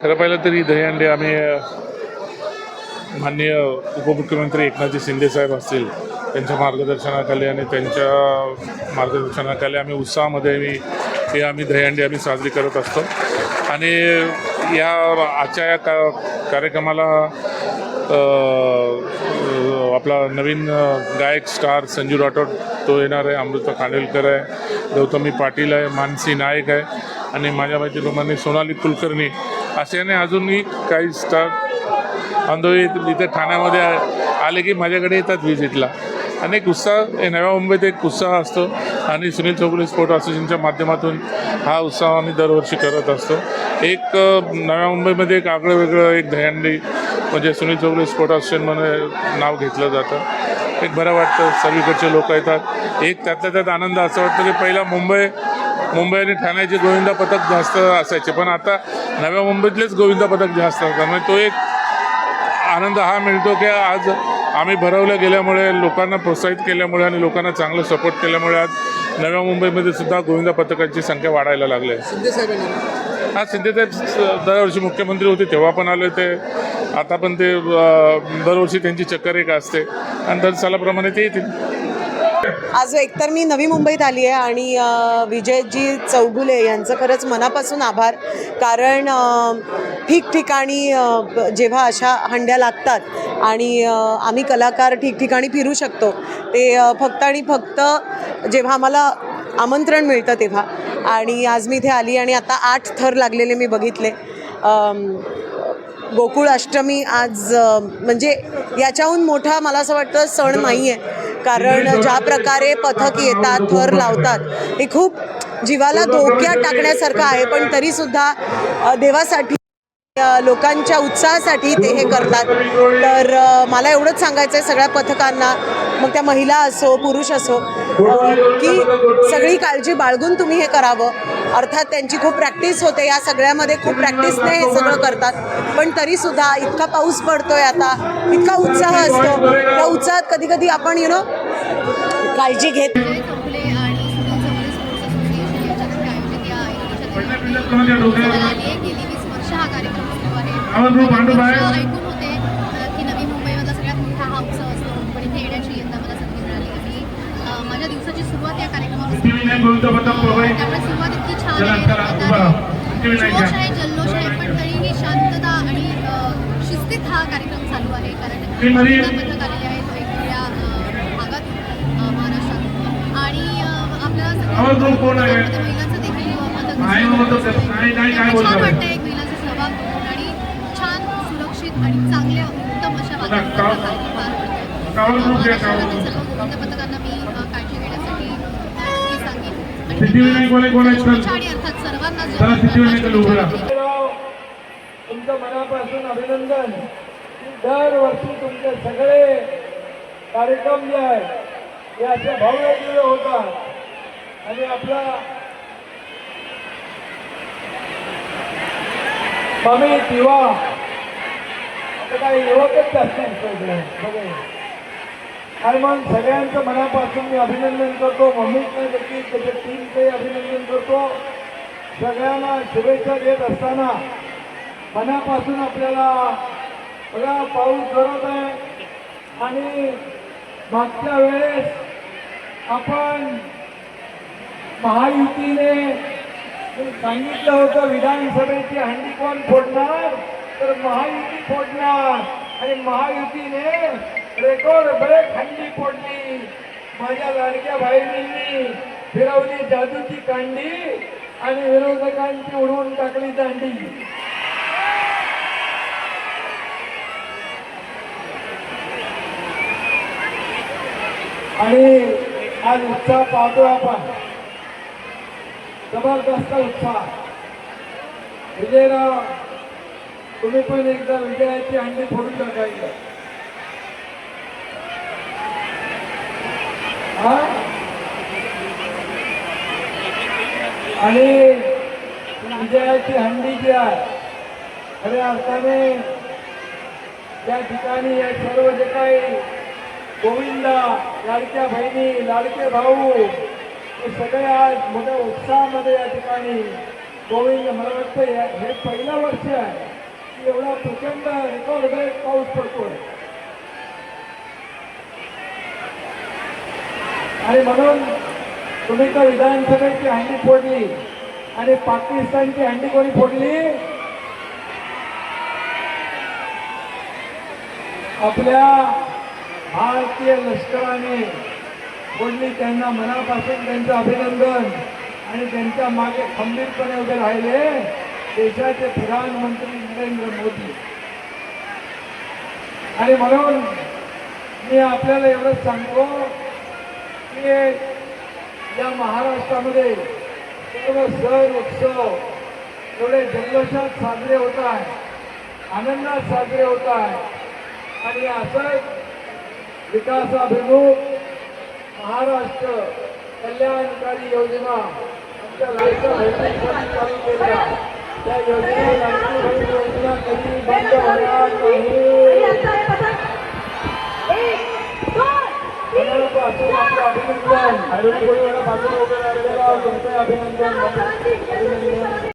खरं पाहिलं तरी दहीहंडी आम्ही माननीय उपमुख्यमंत्री एकनाथजी शिंदे साहेब असतील त्यांच्या मार्गदर्शनाखाली आणि त्यांच्या मार्गदर्शनाखाली आम्ही उत्साहामध्ये मी हे आम्ही दहीहंडी आम्ही साजरी करत असतो. आणि या आजच्या या का कार्यक्रमाला आपला नवीन गायक स्टार संजू राठोड तो येणार आहे अमृता खांडेलकर आहे गौतमी पाटील आहे मानसी नाईक आहे आणि माझ्या माहितीप्रमाणे सोनाली कुलकर्णी असे आणि अजूनही काही स्टार आंधोळी इथे ठाण्यामध्ये आ- आले की माझ्याकडे येतात व्हिजिटला आणि एक उत्साह नव्या मुंबईत एक उत्साह असतो. आणि सुनील चौगुले स्पोर्ट असोसिएशनच्या माध्यमातून हा उत्साह आम्ही दरवर्षी करत असतो. एक नव्या मुंबईमध्ये एक आगळं वेगळं एक दहंडी म्हणजे सुनील चौगुले स्पोर्ट असोसिएशन म्हणून नाव घेतलं जातं. एक बरं वाटतं सर्वीकडचे लोक येतात. एक त्यातल्या त्यात आनंद. असं वाटतं की पहिला मुंबई मुंबई आणि ठाण्याचे गोविंदा पथक जास्त असायचे. पण आता नव्या मुंबईतलेच गोविंदा पथक जास्त असतात. म्हणजे तो एक आनंद हा मिळतो की आज आम्ही भरवल्या गेल्यामुळे लोकांना प्रोत्साहित केल्यामुळे आणि लोकांना चांगलं सपोर्ट केल्यामुळे आज नव्या मुंबईमध्ये सुद्धा गोविंदा पथकांची संख्या वाढायला लागली आहे. हा शिंदेसाहेब स- दरवर्षी मुख्यमंत्री होते तेव्हा पण आले ते आता पण ते दरवर्षी त्यांची चक्कर एक असते. आणि दर सालाप्रमाणे ते येतील. आज एकतर मी नवी मुंबईत आली आहे आणि विजयजी चौगुले यांचं खरंच मनापासून आभार. कारण ठिकठिकाणी जेव्हा अशा हंड्या लागतात आणि आम्ही कलाकार ठिकठिकाणी फिरू शकतो ते फक्त आणि फक्त जेव्हा आम्हाला आमंत्रण मिळतं तेव्हा. आणि आज मी इथे आली आणि आता आठ थर लागलेले मी बघितले. गोकुळ अष्टमी आज म्हणजे याच्याहून मोठा मला असं वाटतं सण नाही आहे कारण ज्या प्रकारे पथक येतात थर लावतात हे खूप जीवाला धोक्यात टाकण्यासारखं आहे पण तरीसुद्धा देवासाठी लोकांच्या उत्साहासाठी ते हे करतात. तर मला एवढंच सांगायचं आहे सगळ्या पथकांना मग त्या महिला असो पुरुष असो की सगळी काळजी बाळगून तुम्ही हे करावं. अर्थात त्यांची खूप प्रॅक्टिस होते या सगळ्यामध्ये खूप प्रॅक्टिसने हे सगळं करतात. पण तरीसुद्धा इतका पाऊस पडतोय आता इतका उत्साह असतो. उत्साहात कधी कधी आपण यु नो काळजी घेत विजय चौगुले आणि सुनील चौगुले स्पोर्ट्स असोसिएशन यांच्यातर्फे आयोजित या एकोणीसशे आली आहे गेली वीस वर्ष हा कार्यक्रम सुरू आहे. वर्ष ऐकून होते अ, की नवी मुंबईमधला सगळ्यात मोठा हा उत्सव असतो. पण इथे येण्याची यंदा मला संधी मिळाली आणि अ, माझ्या दिवसाची सुरुवात या कार्यक्रमापासून झाली. त्यामुळे सुरुवात इतकी छान आहे. जोश जल्लोष आहे पण तरीही शांतता आणि शिस्तीत हा कार्यक्रम चालू आहे. कारण सर्व गोविंद पथकांना मी अ, काळजी घेण्यासाठी अ, नक्की सांगेन. आणि त्यांना शुभेच्छा आणि अर्थात सर्वांना जय तुमचं मनापासून अभिनंदन. दरवर्षी तुमचे सगळे कार्यक्रम जे आहे हे असे भव्य दिव्य होतात. आणि आपला स्वामी दिवा. आता काही युवकच जास्त सगळे आणि मग सगळ्यांचं मनापासून मी अभिनंदन करतो. मम्मीचं देखील त्याच्या टीमचंही अभिनंदन करतो. सगळ्यांना शुभेच्छा देत असताना मनापासून आपल्याला बघा पाऊस जोरात आहे. आणि मागच्या वेळेस आपण महायुतीने सांगितलं होतं विधानसभेची हंडी कोण फोडणार? तर महायुती फोडणार. आणि महायुतीने रेकॉर्ड ब्रेक हंडी फोडली. माझ्या लाडक्या बहिणींनी फिरवली जादूची कांडी आणि विरोधकांची उडवून टाकली दांडी. आणि आज उत्साह पाहतो आपण. जबरदस्त उत्साह. विजयराव तुम्ही पण एकदा विजयाची अंडी फोडून टाकायची आणि विजयाची हंडी जी आहे खऱ्या अर्थाने त्या ठिकाणी या सर्व जे काही गोविंदा लाडक्या बहिणी लाडके भाऊ हे सगळे आज मोठ्या उत्साहामध्ये या ठिकाणी गोविंद मला वाटतं या- हे पहिलं वर्ष आहे. की एवढा प्रचंड रेकॉर्ड ब्रेक पाऊस पडतोय. आणि म्हणून तुम्ही तर विधानसभेची हंडी फोडली आणि पाकिस्तानची हंडी कोणी फोडली? आपल्या भारतीय लष्कराने फोडली त्यांना मनापासून त्यांचं अभिनंदन आणि त्यांच्या मागे खंबीरपणे उभे राहिले देशाचे प्रधानमंत्री नरेंद्र मोदी. आणि म्हणून मी आपल्याला एवढंच सांगतो की या महाराष्ट्रामध्ये सर्व सण उत्सव एवढे जल्लोषात साजरे होत आहे आनंदात साजरे होत आहे आणि असंच विकासाभिमुख महाराष्ट्र कल्याणकारी योजना आमच्या राज्यात चालू केल्या त्या योजना लाडकी बहीण योजना कधी बंद होणार नाही मनापासून आपलं अभिनंदन आणि कोणी वेळा बाजूला उभे राहिलेला तुमचं अभिनंदन अभिनंदन